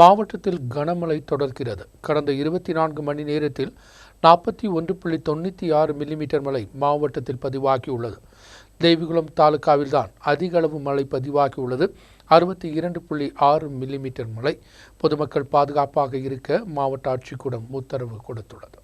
மாவட்டத்தில் கனமழை தொடர்கிறது. கடந்த இருபத்தி நான்கு மணி நேரத்தில் நாற்பத்தி ஒன்று புள்ளி தொண்ணூற்றி ஆறு மில்லிமீட்டர் மழை மாவட்டத்தில் பதிவாகியுள்ளது. தேவிகுளம் தாலுகாவில்தான் அதிக அளவு மழை பதிவாகியுள்ளது. அறுபத்தி இரண்டு புள்ளி ஆறு மில்லிமீட்டர் மழை. பொதுமக்கள் பாதுகாப்பாக இருக்க மாவட்ட ஆட்சிக்கூடம் உத்தரவு கொடுத்துள்ளது.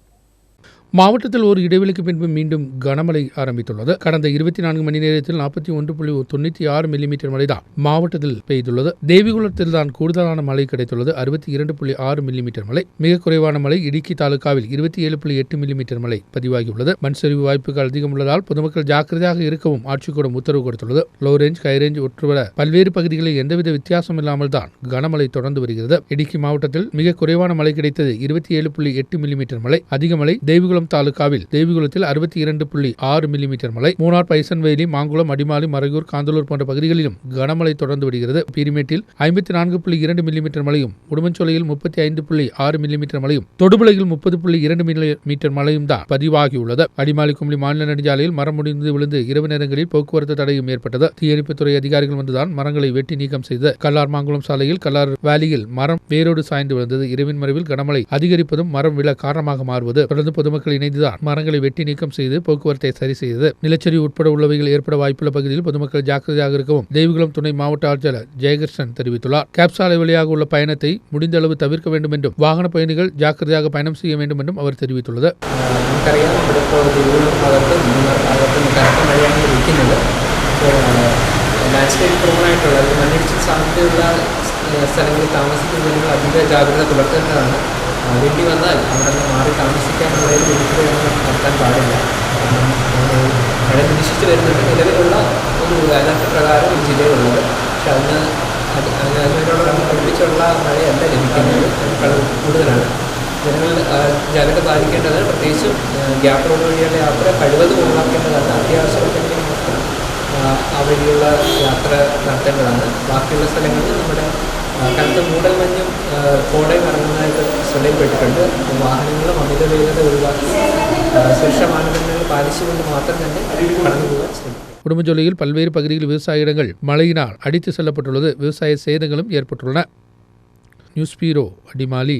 மாவட்டத்தில் ஒரு இடைவெளிக்கு பின்பு மீண்டும் கனமழை ஆரம்பித்துள்ளது. கடந்த இருபத்தி நான்கு மணி நேரத்தில் நாற்பத்தி ஒன்று புள்ளி தொண்ணூற்றி ஆறு மில்லிமீட்டர் மழை தான் மாவட்டத்தில் பெய்துள்ளது. தேவிகுளத்தில் தான் கூடுதலான மழை கிடைத்துள்ளது. அறுபத்தி இரண்டு புள்ளி ஆறு மில்லிமீட்டர் மழை. மிக குறைவான மழை இடுக்கி தாலுகாவில் இருபத்தி ஏழு புள்ளி எட்டு மில்லிமீட்டர் மழை பதிவாகியுள்ளது. மண் சரிவு வாய்ப்புகள் அதிகம் உள்ளதால் பொதுமக்கள் ஜாக்கிரதையாக இருக்கவும் ஆட்சிக்கூடம் உத்தரவு கொடுத்துள்ளது. லோ ரேஞ்ச் ஹை ரேஞ்ச் உட்பட பல்வேறு பகுதிகளில் எந்தவித வித்தியாசம் இல்லாமல் தான் கனமழை தொடர்ந்து வருகிறது. இடுக்கி மாவட்டத்தில் மிக குறைவான மழை கிடைத்தது இருபத்தி ஏழு புள்ளி எட்டு மில்லிமீட்டர் மழை. அதிக மழை மாங்குளம் தாலுகாவில் தேவிகுளத்தில் அறுபத்தி இரண்டு புள்ளி ஆறு மில்லிமீட்டர் மழை மூணார் பைசன்வேலி மாங்குளம் அடிமாலி மறையூர் காந்தலூர் போன்ற பகுதிகளிலும் கனமழை தொடர்ந்து வருகிறது பீரிமேட்டில் ஐம்பத்தி நான்கு புள்ளி இரண்டு மில்லிமீட்டர் மழையும் உடுமஞ்சோலையில் முப்பத்தி ஐந்து புள்ளி ஆறு மில்லிமீட்டர் மழையும் தொடுபுழையில் முப்பது புள்ளி இரண்டு மில்லிமீட்டர் மழையும் தான் பதிவாகியுள்ளது. அடிமாலி கும்பலி மாநில நெடுஞ்சாலையில் மரம் முடிந்து விழுந்து இரவு நேரங்களில் போக்குவரத்து தடையும் ஏற்பட்டது. தீயணைப்புத்துறை அதிகாரிகள் வந்துதான் மரங்களை வெட்டி நீக்கம் செய்து கல்லார் மாங்குளம் சாலையில் கல்லார் வேலியில் மரம் வேரோடு சாய்ந்து விழுந்தது. இரவின் மறைவில் கனமழை அதிகரிப்பதும் மரம் விழ காரணமாக மாறுவது. தொடர்ந்து பொதுமக்கள் இணைந்துதான் மரங்களை வெட்டி நீக்கம் செய்து போக்குவரத்தை சரி செய்தது நிலச்சரிவு உட்பட உள்ளவைகள் ஏற்பட வாய்ப்புள்ள பகுதியில் பொதுமக்கள் ஜாக்கிரதையாக இருக்கவும் தெய்வகுளம் துணை மாவட்ட ஆட்சியர் ஜெயகிருஷ்ணன் தெரிவித்துள்ளார் கேப் சாலை வழியாக உள்ள பயணத்தை முடிந்த அளவு தவிர்க்க வேண்டும் என்றும் വാഹന பயணிகள் ஜாக்கிரதையாக பயணம் செய்ய வேண்டும் என்றும் அவர் தெரிவித்துள்ளது നമുക്കറിയാം ഇവിടെ ഇപ്പോൾ തിരുവനന്തപുരം ഭാഗത്ത് മൂന്നാർ ഭാഗത്ത് കനത്ത മഴയാണ് ഇരിക്കുന്നത് ലാൻഡ്സ്കേപ്പ് പ്രൂവണായിട്ടുള്ള അല്ലെങ്കിൽ മണ്ണിടിച്ചിൽ സാധ്യതയുള്ള സ് സ്ഥലങ്ങളിൽ താമസിക്കുന്ന ജനങ്ങൾ അധിക ജാഗ്രത പുലർത്തേണ്ടതാണ് ആ, വേണ്ടി വന്നാൽ അവിടെ നിന്ന് മാറി താമസിക്കാനുള്ളതിൽ ഒരിക്കലും നടത്താൻ പാടില്ല. മഴ നിരീക്ഷിച്ച് വരുന്നുണ്ട്. നിലവിലുള്ള ഒരു അലർട്ട് പ്രകാരം ഈ ജില്ലയിലുള്ളത് പക്ഷെ അതിന് അത് അതിനോട് പഠിപ്പിച്ചുള്ള അടുപ്പിച്ചുള്ള മഴയല്ല ലഭിക്കുന്നത്. കൂടുതലാണ്. ജനങ്ങൾ ജാഗ്രത പാലിക്കേണ്ടത് പ്രത്യേകിച്ചും ഗ്യാപ് റോഡ് വഴിയുള്ള യാത്ര കഴിവതും ഒഴിവാക്കേണ്ടതാണ്. അത്യാവശ്യമുണ്ടെങ്കിൽ മാത്രം ആ, വഴിയുള്ള യാത്ര നടത്തേണ്ടതാണ്. ബാക്കിയുള്ള സ്ഥലങ്ങളിൽ നമ്മുടെ കനത്ത മൂടൽ മഞ്ഞും കോടയും ഇറങ്ങുന്നതായിട്ട് ശ്രദ്ധയിൽപ്പെട്ടിട്ടുണ്ട് അപ്പോൾ വാഹനങ്ങളും അമിത വേഗത ഒഴിവാക്കി ആ, സുരക്ഷാ മാനദണ്ഡങ്ങൾ പാലിച്ചുകൊണ്ട് മാത്രം തന്നെ കടന്നു പോകാൻ ശ്രമിക്കുക உடுமஞ்சோலையில் பல்வேறு பகுதிகளில் விவசாய இடங்கள் மழையினால் அடித்து செல்லப்பட்டுள்ளது விவசாய சேதங்களும் ஏற்பட்டுள்ளன நியூஸ் பீரோ அடிமாலி